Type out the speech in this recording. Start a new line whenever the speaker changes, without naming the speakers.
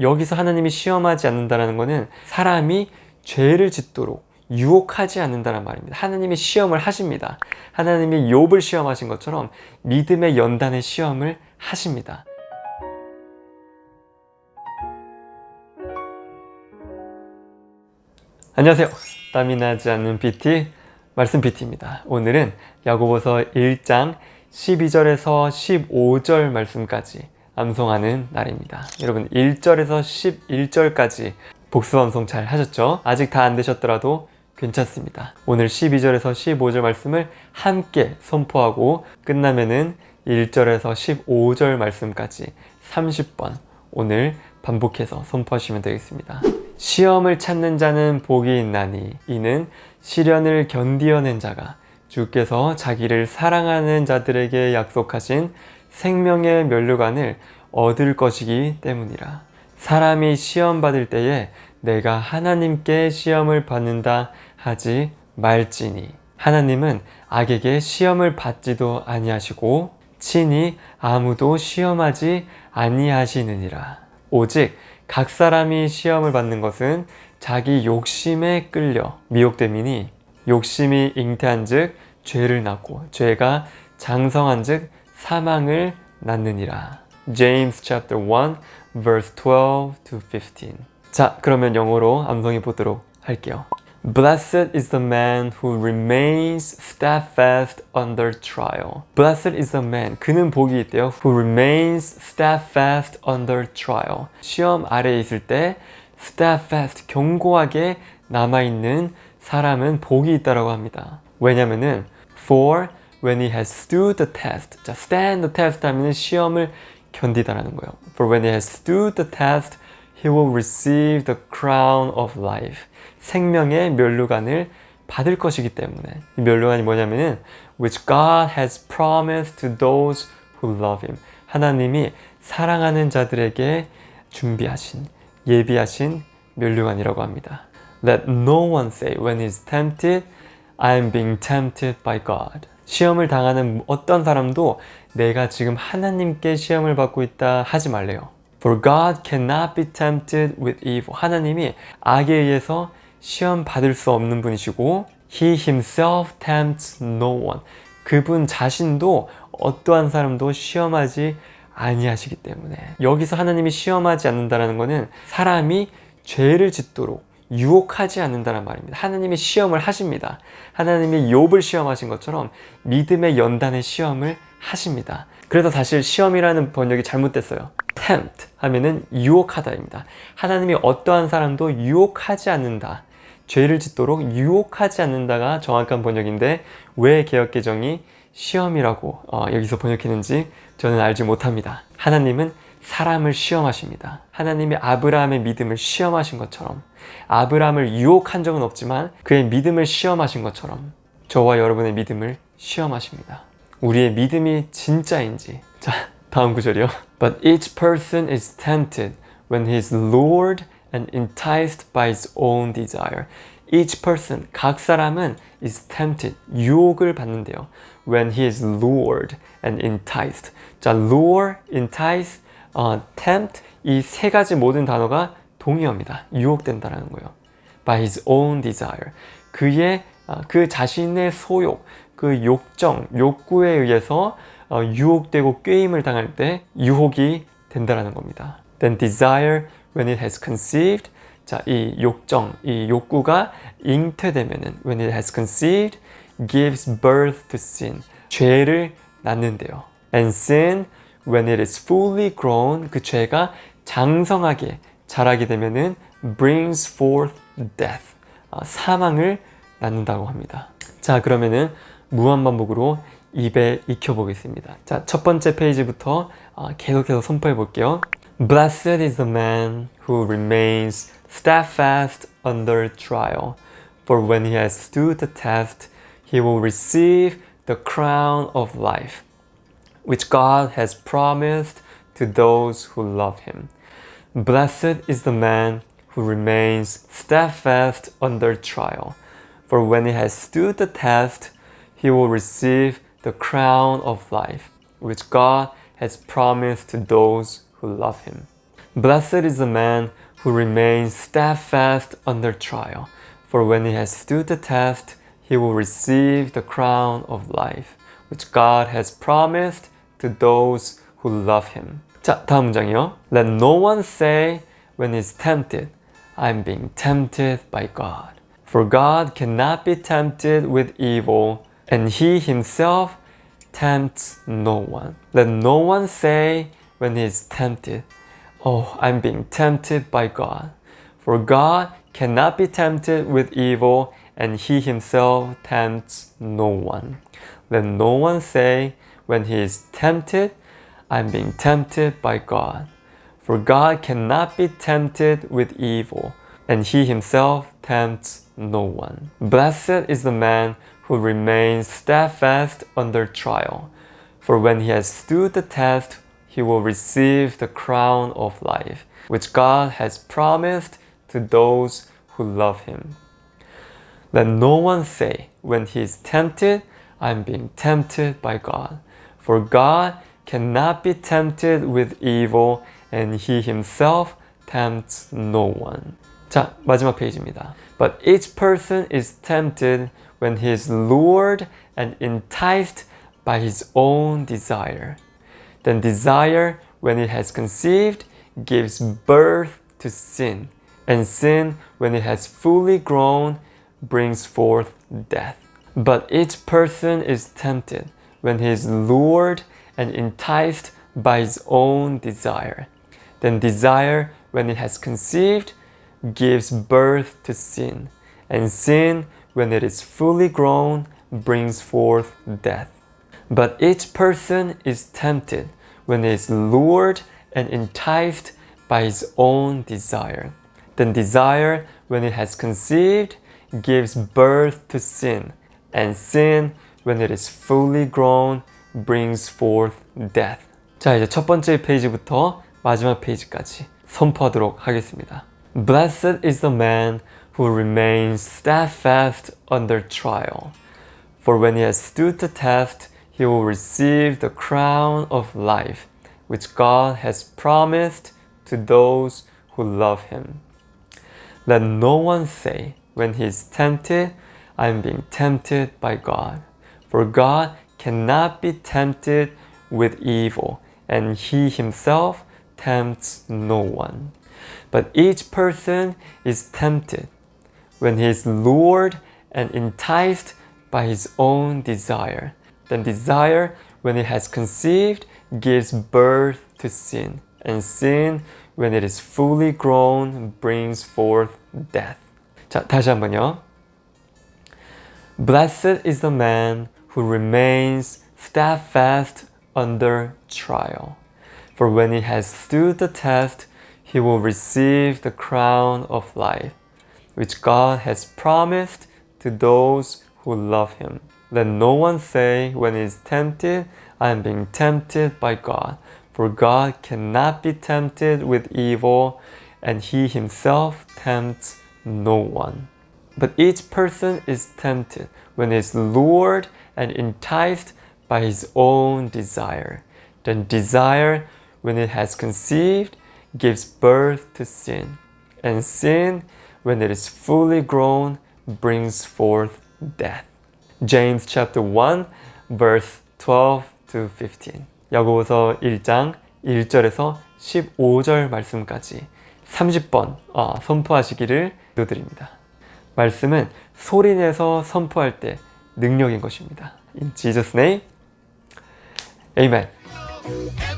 여기서 하나님이 시험하지 않는다는 것은 사람이 죄를 짓도록 유혹하지 않는다는 말입니다. 하나님이 시험을 하십니다. 하나님이 욥을 시험하신 것처럼 믿음의 연단의 시험을 하십니다. 안녕하세요. 땀이 나지 않는 PT 말씀 PT입니다. 오늘은 야고보서 1장 12절에서 15절 말씀까지 암송하는 날입니다. 여러분 1절에서 11절까지 복수 암송 잘 하셨죠? 아직 다 안 되셨더라도 괜찮습니다. 오늘 12절에서 15절 말씀을 함께 선포하고 끝나면은 1절에서 15절 말씀까지 30번 오늘 반복해서 선포하시면 되겠습니다. 시험을 찾는 자는 복이 있나니 이는 시련을 견디어낸 자가 주께서 자기를 사랑하는 자들에게 약속하신 생명의 면류관을 얻을 것이기 때문이라. 사람이 시험 받을 때에 내가 하나님께 시험을 받는다 하지 말지니 하나님은 악에게 시험을 받지도 아니하시고 친히 아무도 시험하지 아니하시느니라. 오직 각 사람이 시험을 받는 것은 자기 욕심에 끌려 미혹됨이니 욕심이 잉태한즉 죄를 낳고 죄가 장성한즉 사망을 낳느니라. James chapter 1 verse 12 to 15. 자, 그러면 영어로 암송해 보도록 할게요. Blessed is the man who remains steadfast under trial. Blessed is the man. 그는 복이 있대요. Who remains steadfast under trial. 시험 아래에 있을 때 steadfast, 견고하게 남아 있는 사람은 복이 있다라고 합니다. 왜냐면은 for when he has stood the test. 자, stand the test 하면은 시험을 견디다라는 거예요. For when he has stood the test, he will receive the crown of life. 생명의 면류관을 받을 것이기 때문에 이 면류관이 뭐냐면은 which God has promised to those who love him. 하나님이 사랑하는 자들에게 준비하신 예비하신 면류관이라고 합니다. Let no one say when he is tempted, I am being tempted by God. 시험을 당하는 어떤 사람도 내가 지금 하나님께 시험을 받고 있다 하지 말래요. For God cannot be tempted with evil. 하나님이 악에 의해서 시험 받을 수 없는 분이시고 He himself tempts no one. 그분 자신도 어떠한 사람도 시험하지 아니하시기 때문에 여기서 하나님이 시험하지 않는다는 것은 사람이 죄를 짓도록 유혹하지 않는다는 말입니다. 하나님이 시험을 하십니다. 하나님이 욥을 시험하신 것처럼 믿음의 연단의 시험을 하십니다. 그래서 사실 시험이라는 번역이 잘못됐어요. tempt 하면은 유혹하다입니다. 하나님이 어떠한 사람도 유혹하지 않는다. 죄를 짓도록 유혹하지 않는다가 정확한 번역인데 왜 개혁개정이 시험이라고 어, 여기서 번역했는지 저는 알지 못합니다. 하나님은 사람을 시험하십니다. 하나님이 아브라함의 믿음을 시험하신 것처럼 아브라함을 유혹한 적은 없지만 그의 믿음을 시험하신 것처럼 저와 여러분의 믿음을 시험하십니다. 우리의 믿음이 진짜인지. 자, 다음 구절이요. But each person is tempted when he is lured and enticed by his own desire. Each person, 각 사람은 is tempted, 유혹을 받는데요. When he is lured and enticed. 자, lure, entice, 어, tempt 이 세 가지 모든 단어가 동의어입니다. 유혹된다라는 거예요. By his own desire. 그의 어, 그 자신의 소욕, 그 욕정, 욕구에 의해서 어, 유혹되고 꾀임을 당할 때 유혹이 된다라는 겁니다. Then desire when it has conceived. 자, 이 욕정, 이 욕구가 잉태되면은 when it has conceived gives birth to sin. 죄를 낳는데요. And sin when it is fully grown 그 죄가 장성하게 자라게 되면은 brings forth death. 아, 사망을 낳는다고 합니다. 자, 그러면은 무한 반복으로 입에 익혀 보겠습니다. 자, 첫 번째 페이지부터 어, 계속해서 선포해 볼게요. Blessed is the man who remains steadfast under trial, for when he has stood the test, he will receive the crown of life, which God has promised to those who love him. Blessed is the man who remains steadfast under trial, for when he has stood the test, he will receive the crown of life, which God has promised to those who love him. Blessed is the man who remains steadfast under trial, for when he has stood the test, he will receive the crown of life, which God has promised to those who love him. 자, 다음 문장이요. Let no one say when he's tempted, I'm being tempted by God. For God cannot be tempted with evil, and he himself tempts no one. Let no one say when he is tempted, Oh, I'm being tempted by God. For God cannot be tempted with evil, and he himself tempts no one. Let no one say when he is tempted, I'm being tempted by God. For God cannot be tempted with evil, and he himself tempts no one. Blessed is the man who remains steadfast under trial, for when he has stood the test, he will receive the crown of life, which God has promised to those who love him. Let no one say when he is tempted, I'm being tempted by God. For God cannot be tempted with evil, and he himself tempts no one. 자, 마지막 페이지입니다. But each person is tempted when he is lured and enticed by his own desire. Then desire, when it has conceived, gives birth to sin. And sin, when it has fully grown, brings forth death. But each person is tempted when he is lured and enticed by his own desire. Then desire, when it has conceived, gives birth to sin. And sin, when it is fully grown, brings forth death. But each person is tempted when he is lured and enticed by his own desire. Then desire, when it has conceived, gives birth to sin. And sin, when it is fully grown, brings forth death. 자, 이제 첫 번째 페이지부터 마지막 페이지까지 선포하도록 하겠습니다. Blessed is the man who remains steadfast under trial. For when he has stood the test, he will receive the crown of life, which God has promised to those who love him. Let no one say, when he is tempted, I am being tempted by God. For God cannot be tempted with evil, and he himself tempts no one. But each person is tempted when he is lured and enticed by his own desire. Then desire, when it has conceived, gives birth to sin. And sin, when it is fully grown, brings forth death. 자, 다시 한번요. Blessed is the man who remains steadfast under trial. For when he has stood the test, he will receive the crown of life, which God has promised to those who love him. Let no one say when he is tempted, I am being tempted by God. For God cannot be tempted with evil, and he himself tempts no one. But each person is tempted when he is lured and enticed by his own desire. Then desire, when it has conceived, gives birth to sin. And sin, when it is fully grown, brings forth death. James chapter 1 verse 12 to 15. 야고보서 1장 1절에서 15절 말씀까지 30번 어, 선포하시기를 기도드립니다. 말씀은 소리내서 선포할 때 능력인 것입니다. In Jesus name. Amen.